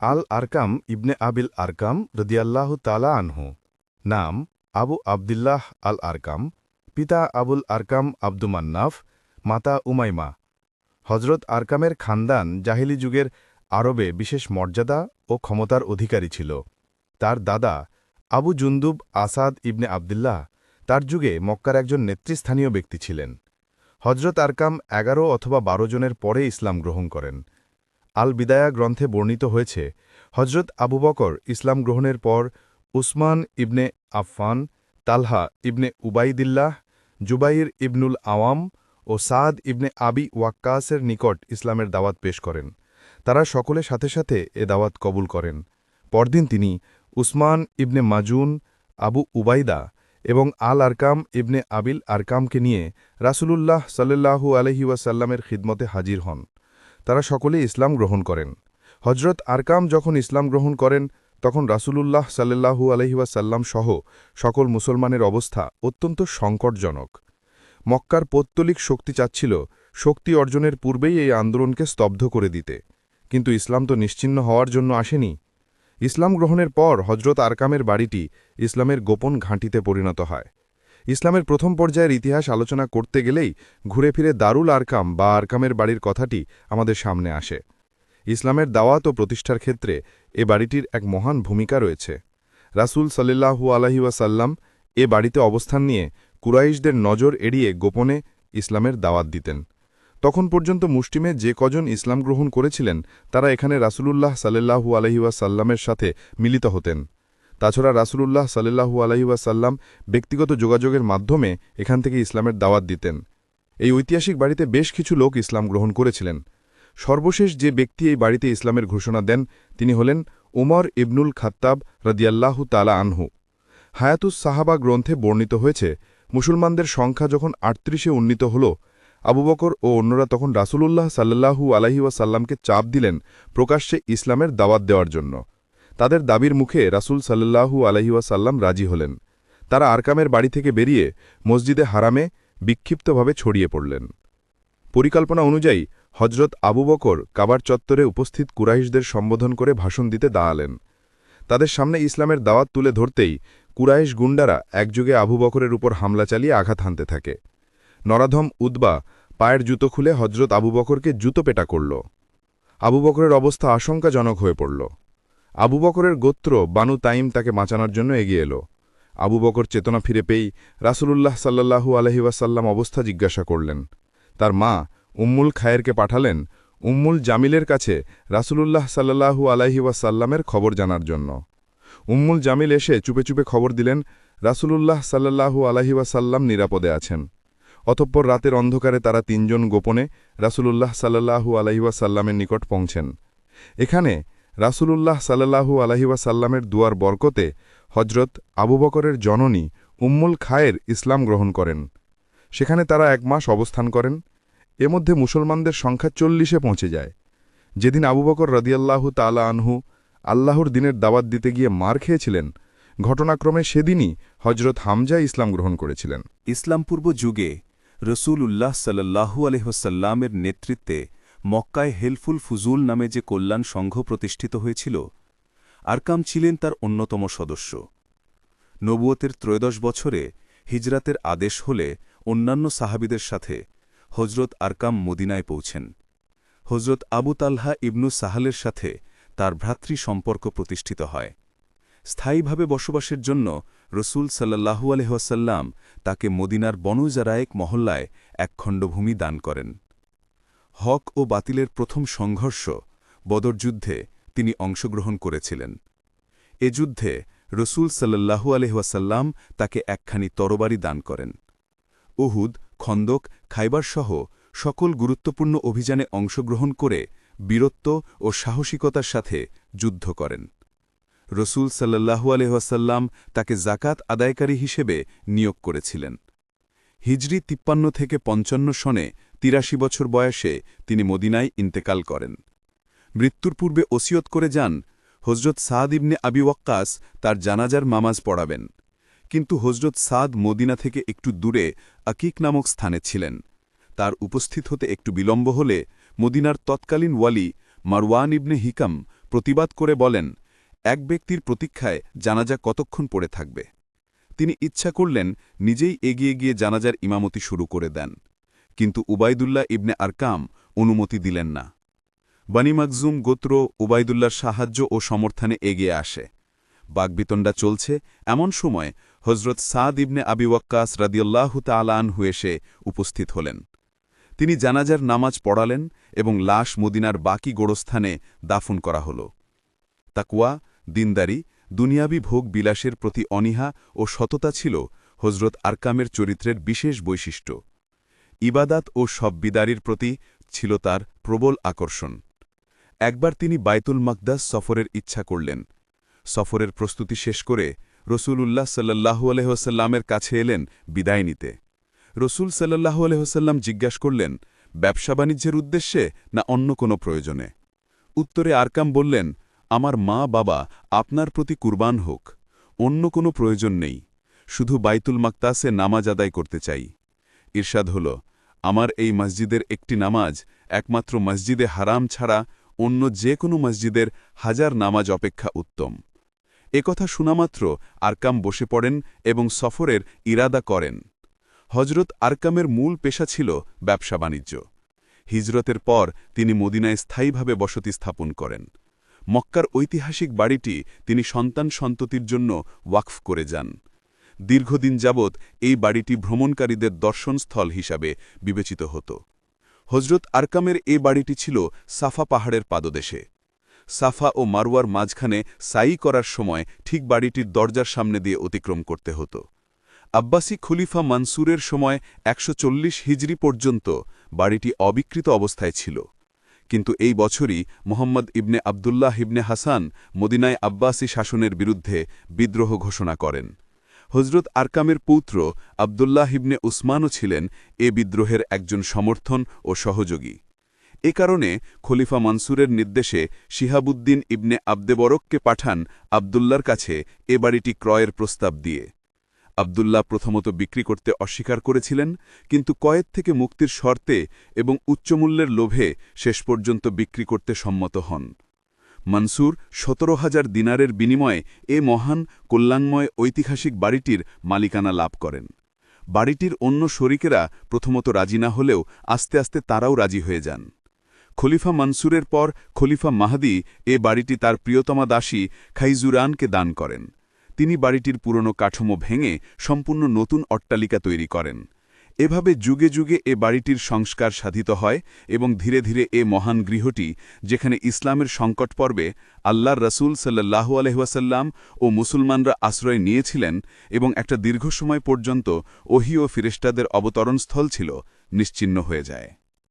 আল আরকাম ইবনে আবিল আরকাম রদিয়াল্লাহ তালা আনহু। নাম, আবু আবদুল্লাহ আল আরকাম পিতা আবুল আরকাম আব্দুমান্নাফ মাতা উমাইমা। হজরত আরকামের খানদান জাহিলি যুগের আরবে বিশেষ মর্যাদা ও ক্ষমতার অধিকারী ছিল। তার দাদা আবু জুন্দুব আসাদ ইবনে আবদুল্লাহ তার যুগে মক্কার একজন নেতৃস্থানীয় ব্যক্তি ছিলেন। হজরত আরকাম এগারো অথবা বারো জনের পরে ইসলাম গ্রহণ করেন। আল বিদায়া গ্রন্থে বর্ণিত হয়েছে হজরত আবু বকর ইসলাম গ্রহণের পর উসমান ইবনে আফফান, তালহা ইবনে উবাইদিল্লাহ, জুবাইর ইবনুল আওয়াম ও সাদ ইবনে আবি ওয়াক্কাসের নিকট ইসলামের দাওয়াত পেশ করেন। তারা সকলে সাথে সাথে এ দাওয়াত কবুল করেন। পরদিন তিনি উসমান ইবনে মাজুন, আবু উবাইদা এবং আল আরকাম ইবনে আবিল আরকামকে নিয়ে রাসূলুল্লাহ সাল্লাল্লাহু আলহি ওয়াসাল্লামের খিদমতে হাজির হন। তারা সকলে ইসলাম গ্রহণ করেন। হজরত আরকাম যখন ইসলাম গ্রহণ করেন, তখন রাসূলুল্লাহ সাল্লাল্লাহু আলহি ওয়াসাল্লাম সহ সকল মুসলমানের অবস্থা অত্যন্ত সংকটজনক। মক্কার পৌত্তলিক শক্তি চাচ্ছিল শক্তি অর্জনের পূর্বেই এই আন্দোলনকে স্তব্ধ করে দিতে। কিন্তু ইসলাম তো নিশ্চিন্ন হওয়ার জন্য আসেনি। ইসলাম গ্রহণের পর হজরত আরকামের বাড়িটি ইসলামের গোপন ঘাঁটিতে পরিণত হয়। ইসলামের প্রথম পর্যায়ের ইতিহাস আলোচনা করতে গেলেই ঘুরে ফিরে দারুল আরকাম বা আরকামের বাড়ির কথাটি আমাদের সামনে আসে। ইসলামের দাওয়াত ও প্রতিষ্ঠার ক্ষেত্রে এ বাড়িটির এক মহান ভূমিকা রয়েছে। রাসুল সাল্লাহু আলহিউসাল্লাম এ বাড়িতে অবস্থান নিয়ে কুরাইশদের নজর এড়িয়ে গোপনে ইসলামের দাওয়াত দিতেন। তখন পর্যন্ত মুষ্টিমে যে কজন ইসলাম গ্রহণ করেছিলেন, তারা এখানে রাসুলুল্লাহ সাল্লাহু আলহিউসাল্লামের সাথে মিলিত হতেন। তাছাড়া রাসুলুল্লাহ সাল্লাহু আলহিউসাল্লাম ব্যক্তিগত যোগাযোগের মাধ্যমে এখান থেকে ইসলামের দাওয়াত দিতেন। এই ঐতিহাসিক বাড়িতে বেশ কিছু লোক ইসলাম গ্রহণ করেছিলেন। সর্বশেষ যে ব্যক্তি এই বাড়িতে ইসলামের ঘোষণা দেন, তিনি হলেন উমর ইবনুল খাত্তাব রদিয়াল্লাহু তালা আনহু। হায়াতুস সাহাবা গ্রন্থে বর্ণিত হয়েছে, মুসলমানদের সংখ্যা যখন আটত্রিশে উন্নীত হল, আবু বকর ও অন্যরা তখন রাসুলুল্লাহ সাল্লাহু আলাহিওয়াসাল্লামকে চাপ দিলেন প্রকাশ্যে ইসলামের দাওয়াত দেওয়ার জন্য। তাদের দাবির মুখে রাসুল সাল্লাহু আলহিউসাল্লাম রাজি হলেন। তারা আরকামের বাড়ি থেকে বেরিয়ে মসজিদে হারামে বিক্ষিপ্তভাবে ছড়িয়ে পড়লেন। পরিকল্পনা অনুযায়ী হজরত আবু বকর কাবার চত্বরে উপস্থিত কুরাইশদের সম্বোধন করে ভাষণ দিতে দাঁড়ালেন। তাদের সামনে ইসলামের দাওয়াত তুলে ধরতেই কুরাইশ গুন্ডারা একযুগে আবু বকরের উপর হামলা চালিয়ে আঘাত হানতে থাকে। নরাধম উদ্বা পায়ের জুতো খুলে হজরত আবু বকরকে জুতো পেটা করল। আবু বকরের অবস্থা আশঙ্কাজনক হয়ে পড়ল। আবু বকরের গোত্র বানু তাইম তাকে বাঁচানোর জন্য এগিয়ে এলো। আবু বকর চেতনা ফিরে পেয়েই রাসুলুল্লাহ সাল্লাহু আলহিবাসাল্লাম অবস্থা জিজ্ঞাসা করলেন। তার মা উম্মুল খায়েরকে পাঠালেন উম্মুল জামিলের কাছে রাসুলুল্লাহ সাল্লাহু আলাইহিওয়াসাল্লামের খবর জানার জন্য। উম্মুল জামিল এসে চুপে চুপে খবর দিলেন, রাসুলুল্লাহ সাল্লাহু আলাহিওয়াসাল্লাম নিরাপদে আছেন। অতঃপর রাতের অন্ধকারে তারা তিনজন গোপনে রাসুলুল্লাহ সাল্লাহু আলাইহাসাল্লামের নিকট পৌঁছেন। এখানে রাসুলুল্লাহ সাল্লাহু আলাহিওয়াসাল্লামের দুয়ার বরকতে হজরত আবু বকরের জননী উম্মুল খায়ের ইসলাম গ্রহণ করেন। সেখানে তারা এক মাস অবস্থান করেন। এ মধ্যে মুসলমানদের সংখ্যা চল্লিশে পৌঁছে যায়। যেদিন আবু বকর রদিয়াল্লাহু তালা আনহু আল্লাহর দিনের দাওয়াত দিতে গিয়ে মার খেয়েছিলেন, ঘটনাক্রমে সেদিনই হজরত হামজা ইসলাম গ্রহণ করেছিলেন। ইসলাম পূর্ব যুগে রসুল উল্লাহ সাল্লাহু আলহ্লামের নেতৃত্বে মক্কায় হেলফুল ফুজুল নামে যে কল্যাণ সংঘ প্রতিষ্ঠিত হয়েছিল, আরকাম ছিলেন তার অন্যতম সদস্য। নবুয়তের ত্রয়োদশ বছরে হিজরাতের আদেশ হলে অন্যান্য সাহাবিদের সাথে হজরত আরকাম মদিনায় পৌঁছেন। হজরত আবু তালহা ইবনু সাহালের সাথে তার ভ্রাতৃ সম্পর্ক প্রতিষ্ঠিত হয়। স্থায়ীভাবে বসবাসের জন্য রসুল সাল্লাহু আলহাসাল্লাম তাকে মদিনার বনজারায়েক মহল্লায় এক খণ্ডভূমি দান করেন। হক ও বাতিলের প্রথম সংঘর্ষ বদরযুদ্ধে তিনি অংশগ্রহণ করেছিলেন। এ যুদ্ধে রসুল সাল্লাহু আলহাসাল্লাম তাকে একখানি তরবারি দান করেন। উহুদ, খন্দক, খাইবারসহ সকল গুরুত্বপূর্ণ অভিযানে অংশগ্রহণ করে বীরত্ব ও সাহসিকতার সাথে যুদ্ধ করেন। রসুল সাল্লাহু আলহাসাল্লাম তাকে জাকাত আদায়কারী হিসেবে নিয়োগ করেছিলেন। হিজরি তিপ্পান্ন থেকে পঞ্চান্ন সনে তিরাশি বছর বয়সে তিনি মদিনায় ইন্তেকাল করেন। মৃত্যুর পূর্বে ওসিয়ত করে যান হজরত সাদ ইবনে আবি ওয়াক্কাস তার জানাজার মামাজ পড়াবেন। কিন্তু হজরত সাদ মদিনা থেকে একটু দূরে আকিক নামক স্থানে ছিলেন। তার উপস্থিত হতে একটু বিলম্ব হলে মদিনার তৎকালীন ওয়ালি মারওয়ান ইবনে হিকাম প্রতিবাদ করে বলেন, এক ব্যক্তির প্রতীক্ষায় জানাজা কতক্ষণ পড়ে থাকবে? তিনি ইচ্ছা করলেন নিজেই এগিয়ে গিয়ে জানাজার ইমামতি শুরু করে দেন। কিন্তু উবায়দুল্লাহ ইবনে আরকাম অনুমতি দিলেন না। বানি মাকজুম গোত্র উবায়দুল্লার সাহায্য ও সমর্থনে এগিয়ে আসে। বাগবিতণ্ডা চলছে এমন সময় হজরত সাদ ইবনে আবি ওয়াক্কাস রাদিয়াল্লাহু তালানহু এসে উপস্থিত হলেন। তিনি জানাজার নামাজ পড়ালেন এবং লাশ মদিনার বাকি গোড়স্থানে দাফন করা হল। তাকুয়া দিনদারি, দুনিয়াবি ভোগ বিলাসের প্রতি অনীহা ও সততা ছিল হজরত আরকামের চরিত্রের বিশেষ বৈশিষ্ট্য। ইবাদাত ও সব্বিদারির প্রতি ছিল তার প্রবল আকর্ষণ। একবার তিনি বাইতুল মাকদাস সফরের ইচ্ছা করলেন। সফরের প্রস্তুতি শেষ করে রসুল উল্লাহ সাল্লাহু আলহ্লামের কাছে এলেন বিদায় নিতে। রসুল সাল্লাহু আলহ্লাম জিজ্ঞাস করলেন, ব্যবসা বাণিজ্যের উদ্দেশ্যে না অন্য কোনো প্রয়োজনে? উত্তরে আরকাম বললেন, আমার মা বাবা আপনার প্রতি কুরবান হোক, অন্য কোনো প্রয়োজন নেই, শুধু বাইতুল মাকতাসে নামাজ আদায় করতে চাই। ঈর্ষাদ হল আমার এই মসজিদের একটি নামাজ একমাত্র মসজিদে হারাম ছাড়া অন্য যে কোনো মসজিদের হাজার নামাজ অপেক্ষা উত্তম। একথা শোনামাত্র আরকাম বসে পড়েন এবং সফরের ইরাদা করেন। হজরত আরকামের মূল পেশা ছিল ব্যবসা বাণিজ্য। হিজরতের পর তিনি মদিনায় স্থায়ীভাবে বসতি স্থাপন করেন। মক্কার ঐতিহাসিক বাড়িটি তিনি সন্তান সন্ততির জন্য ওয়াকফ করে যান। দীর্ঘদিন যাবৎ এই বাড়িটি ভ্রমণকারীদের দর্শনস্থল হিসাবে বিবেচিত হতো। হজরত আরকামের এ বাড়িটি ছিল সাফা পাহাড়ের পাদদেশে। সাফা ও মারওয়ার মাঝখানে সাই করার সময় ঠিক বাড়িটির দরজার সামনে দিয়ে অতিক্রম করতে হতো। আব্বাসী খলিফা মানসুরের সময় একশো হিজরি পর্যন্ত বাড়িটি অবিকৃত অবস্থায় ছিল। কিন্তু এই বছরই মোহাম্মদ ইবনে আবদুল্লাহ ইবনে হাসান মদিনায় আব্বাসী শাসনের বিরুদ্ধে বিদ্রোহ ঘোষণা করেন। হজরত আরকামের পৌত্র আবদুল্লাহ ইবনে উসমানও ছিলেন এ বিদ্রোহের একজন সমর্থন ও সহযোগী। এ কারণে খলিফা মানসুরের নির্দেশে শিহাবুদ্দিন ইবনে আবদেবরককে পাঠান আবদুল্লার কাছে এ বাড়িটি ক্রয়ের প্রস্তাব দিয়ে। আবদুল্লাহ প্রথমত বিক্রি করতে অস্বীকার করেছিলেন, কিন্তু কয়েদ থেকে মুক্তির শর্তে এবং উচ্চমূল্যের লোভে শেষ পর্যন্ত বিক্রি করতে সম্মত হন। মনসুর সতেরো হাজার দিনারের বিনিময়ে এ মহান, কল্যাণময়, ঐতিহাসিক বাড়িটির মালিকানা লাভ করেন। বাড়িটির অন্য শরিকেরা প্রথমত রাজি না হলেও আস্তে আস্তে তারাও রাজি হয়ে যান। খলিফা মনসুরের পর খলিফা মাহাদি এ বাড়িটি তার প্রিয়তমা দাসী খাইজুরানকে দান করেন। তিনি বাড়িটির পুরনো কাঠামো ভেঙে সম্পূর্ণ নতুন অট্টালিকা তৈরি করেন। এভাবে যুগে যুগে এ বাড়িটির সংস্কার সাধিত হয় এবং ধীরে ধীরে এ মহান গৃহটি, যেখানে ইসলামের সংকট পর্বে আল্লাহর রসুল সাল্লাহু আলহাসাল্লাম ও মুসলমানরা আশ্রয় নিয়েছিলেন এবং একটা দীর্ঘ সময় পর্যন্ত ওহি ও ফিরেস্টাদের অবতরণস্থল ছিল নিশ্চিন্ন হয়ে যায়।